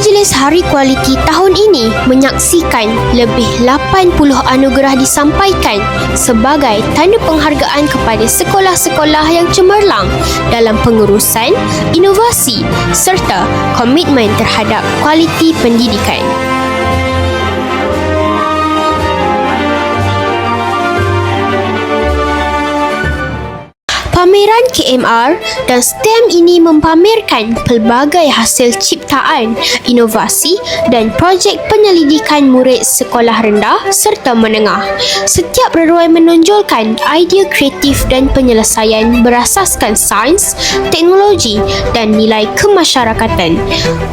Hari Kualiti tahun ini menyaksikan lebih 80 anugerah disampaikan sebagai tanda penghargaan kepada sekolah-sekolah yang cemerlang dalam pengurusan, inovasi serta komitmen terhadap kualiti pendidikan. Pameran KMR dan STEM ini mempamerkan pelbagai hasil ciptaan, inovasi dan projek penyelidikan murid sekolah rendah serta menengah. Setiap reruai menonjolkan idea kreatif dan penyelesaian berasaskan sains, teknologi dan nilai kemasyarakatan.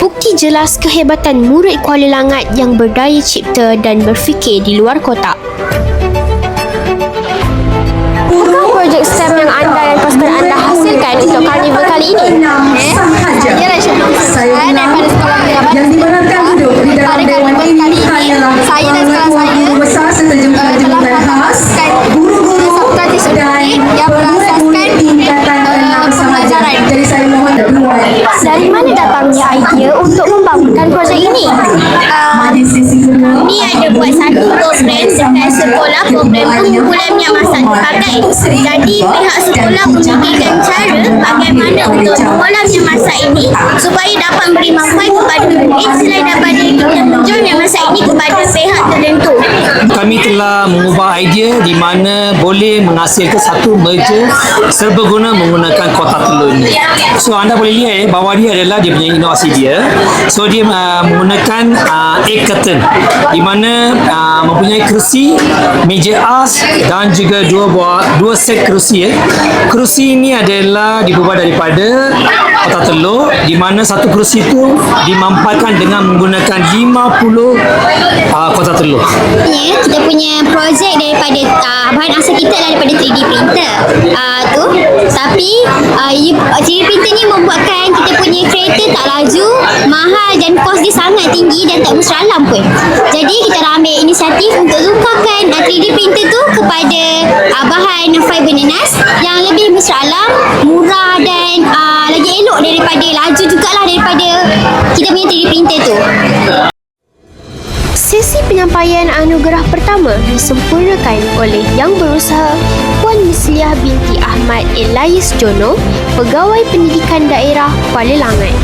Bukti jelas kehebatan murid Kuala Langat yang berdaya cipta dan berfikir di luar kotak. Apakah projek STEM yang anda dan pasukan anda hasilkan untuk karnival kali ini? Eh? Saya Rashid Saya daripada sekolah menengah yang dibenarkan duduk di dalam dewan ini hanyalah saya dan sekolah saya, Dari mana datangnya idea untuk membangunkan projek ini? Kedua. Ni ada buat satu program dekat sekolah program pengumpulan minyak masak dipakai. Jadi pihak sekolah memikirkan cara bagaimana untuk mengolah minyak masak ini supaya dapat memberi manfaat kepada murid selain daripada kita menjual minyak masak ini kepada pihak tertentu. kami telah mengubah idea di mana boleh menghasilkan satu merger serbaguna menggunakan kotak telur ni. So anda boleh lihat eh, bawah dia adalah dia punya inovasi dia. So dia uh, menggunakan uh, egg curtain di mana uh, mempunyai kerusi, meja as dan juga dua buah dua set kerusi eh. Kerusi ini adalah dibuat daripada kotak telur di mana satu kerusi itu dimampalkan dengan menggunakan 50 uh, kotak telur. Sebenarnya kita punya projek daripada uh, bahan asal kita adalah daripada 3D printer. Uh, tu. Tapi uh, you- 3D printer ni membuatkan kita punya kereta tak laju mahal dan kos dia sangat tinggi dan tak mesra alam pun. Jadi kita dah ambil inisiatif untuk tukarkan uh, 3D printer tu kepada uh, bahan fiber nanas yang lebih mesra alam murah elok daripada laju jugalah daripada kita punya 3D printer tu Sesi penyampaian anugerah pertama disempurnakan oleh Yang Berusaha Puan Misliah binti Ahmad Elias Jono, Pegawai Pendidikan Daerah Kuala Langat.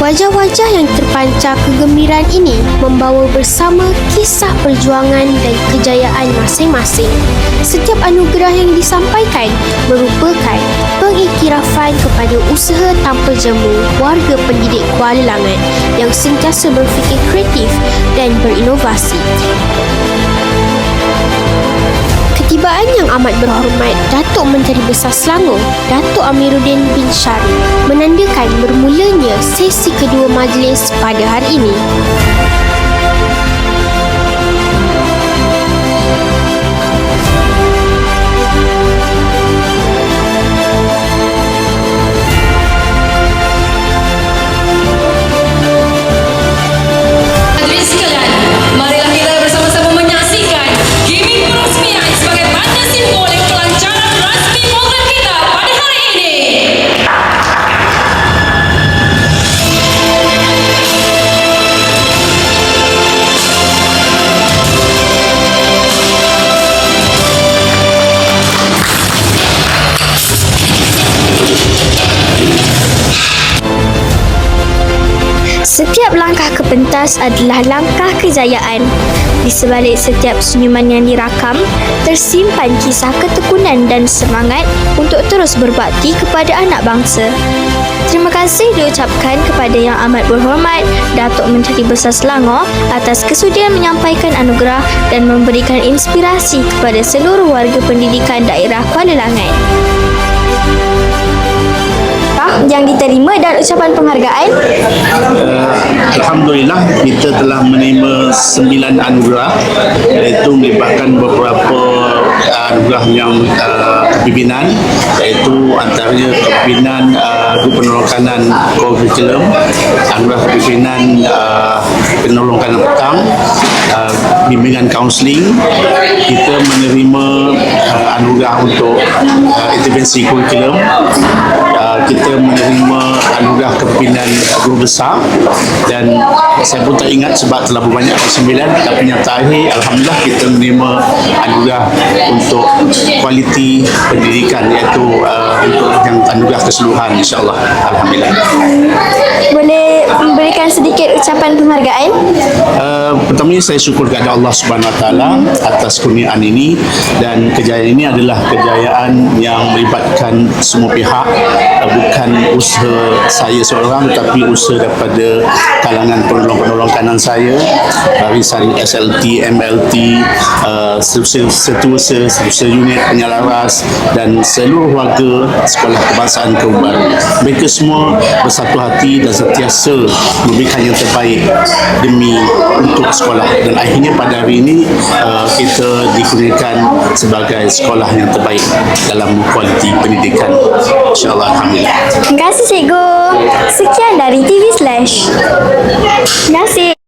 Wajah-wajah yang terpancar kegembiraan ini membawa bersama kisah perjuangan dan kejayaan masing-masing. Setiap anugerah yang disampaikan merupakan pengiktirafan kepada usaha tanpa jemu warga pendidik Kuala Langat yang sentiasa berfikir kreatif dan berinovasi. Ketibaan yang amat berhormat Datuk Menteri Besar Selangor, Datuk Amiruddin bin Syarif menandakan bermulanya sesi kedua majlis pada hari ini. Pentas adalah langkah kejayaan. Di sebalik setiap senyuman yang dirakam, tersimpan kisah ketekunan dan semangat untuk terus berbakti kepada anak bangsa. Terima kasih diucapkan kepada Yang Amat Berhormat Datuk Menteri Besar Selangor atas kesudian menyampaikan anugerah dan memberikan inspirasi kepada seluruh warga pendidikan daerah Kuala Langat. Yang diterima dan ucapan penghargaan? Alhamdulillah kita telah menerima sembilan anugerah. Iaitu melibatkan beberapa uh, anugerah yang uh, kepimpinan iaitu antaranya kepimpinan uh, Penolong Kanan Curriculum anugerah kepimpinan uh, Penolong Kanan Petang uh, bimbingan kaunseling kita menerima uh, anugerah untuk uh, intervensi kurikulum. Uh, kita menerima anugerah kepimpinan guru besar. Dan saya pun tak ingat sebab terlalu banyak sembilan tapi yang terakhir Alhamdulillah kita menerima anugerah untuk kualiti pendidikan iaitu uh, untuk yang anugerah keseluruhan insyaAllah. Alhamdulillah. Boleh memberikan sedikit ucapan penghargaan? Uh, pertamanya saya syukur kepada Allah Subhanahu Wa Taala atas kurniaan ini dan kejayaan ini adalah kejayaan yang melibatkan semua pihak uh, bukan usaha saya seorang tetapi usaha daripada kalangan penolong-penolong kanan saya barisan SLT, MLT, uh, setiausaha, setiausaha unit penyelaras dan seluruh warga sekolah kebangsaan Baru. Mereka semua bersatu hati dan sentiasa memberikan yang terbaik demi untuk sekolah dan akhirnya pada hari ini uh, kita dikurniakan sebagai sekolah yang terbaik dalam kualiti pendidikan insyaallah alhamdulillah Terima kasih cikgu. Sekian dari TV Slash. Kasih.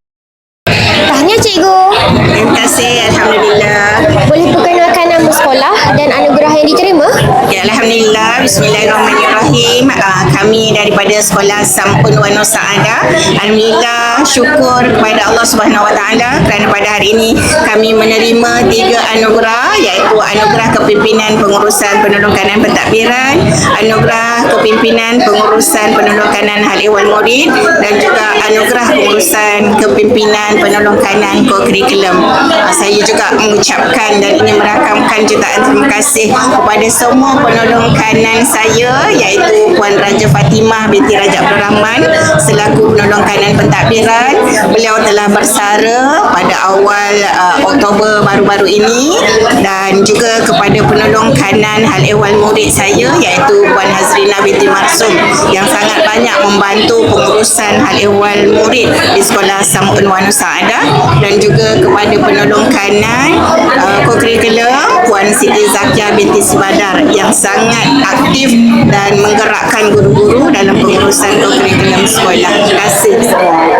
Alhamdulillah. Bismillahirrahmanirrahim. Uh, kami daripada Sekolah Sampun Wano Saada. Alhamdulillah, syukur kepada Allah Subhanahu Taala kerana pada hari ini kami menerima tiga anugerah iaitu anugerah kepimpinan pengurusan penolong kanan pentadbiran, anugerah kepimpinan pengurusan penolong kanan hal ehwal murid dan juga anugerah pengurusan kepimpinan penolong kanan kurikulum. Uh, saya juga mengucapkan dan ingin merakamkan jutaan terima kasih kepada semua penolong kanan saya iaitu Puan Raja Fatimah binti Raja Abdul Rahman selaku penolong kanan pentadbiran. Beliau telah bersara pada awal uh, Oktober baru-baru ini dan juga kepada penolong kanan hal ehwal murid saya iaitu Puan Hazrina binti Marsum yang sangat banyak membantu pengurusan hal ehwal murid di Sekolah Samun Wanu Saada dan juga kepada penolong kanan uh, co-curriculum Puan Siti Zakia binti Sibadar yang sangat aktif dan menggerakkan guru-guru dalam pengurusan co-curriculum sekolah. Terima kasih.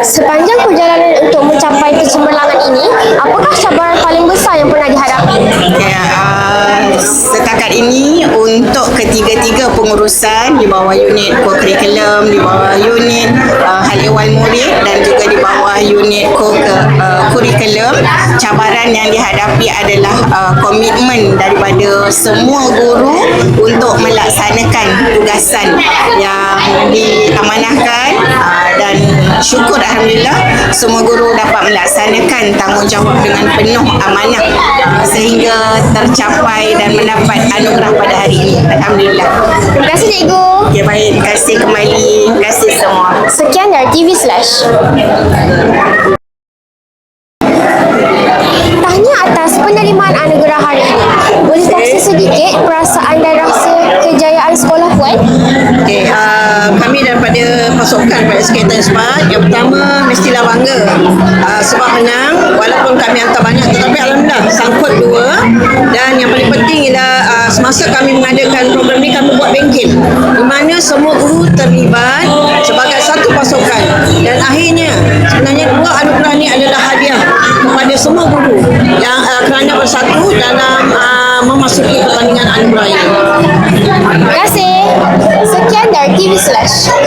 Sepanjang perjalanan untuk mencapai kecemerlangan ini, apakah cabaran paling besar yang pernah dihadapi? Ya, uh, setakat ini untuk ketiga-tiga pengurusan di bawah unit co-curriculum, di bawah unit uh, hal ehwal murid dan juga di bawah unit co uh, cabaran yang dihadapi adalah uh, komitmen daripada semua guru untuk melaksanakan tugasan yang diamanahkan uh, dan syukur Alhamdulillah semua guru dapat melaksanakan tanggungjawab dengan penuh amanah uh, sehingga tercapai dan mendapat anugerah pada hari ini. Alhamdulillah. Kasih cikgu. Ya baik, terima kasih kembali. Terima kasih semua. Sekian dari TV Slash. Tahniah atas penerimaan anugerah hari ini. Boleh kongsi sedikit perasaan dan rasa kejayaan sekolah Puan? Okey, uh, kami daripada pasukan pada Skater Smart yang pertama mestilah bangga uh, sebab menang walaupun kami hantar banyak tetapi Alhamdulillah sangkut dua dan yang paling penting ialah uh, semasa kami mengadakan program ni kami buat bengkel di mana semua guru terlibat sebagai satu pasukan dan akhirnya sebenarnya dua anugerah ni adalah hadiah kepada semua guru yang uh, kerana bersatu dalam uh, memasuki pertandingan anugerah ini. Terima kasih. Sekian dari TV Slash.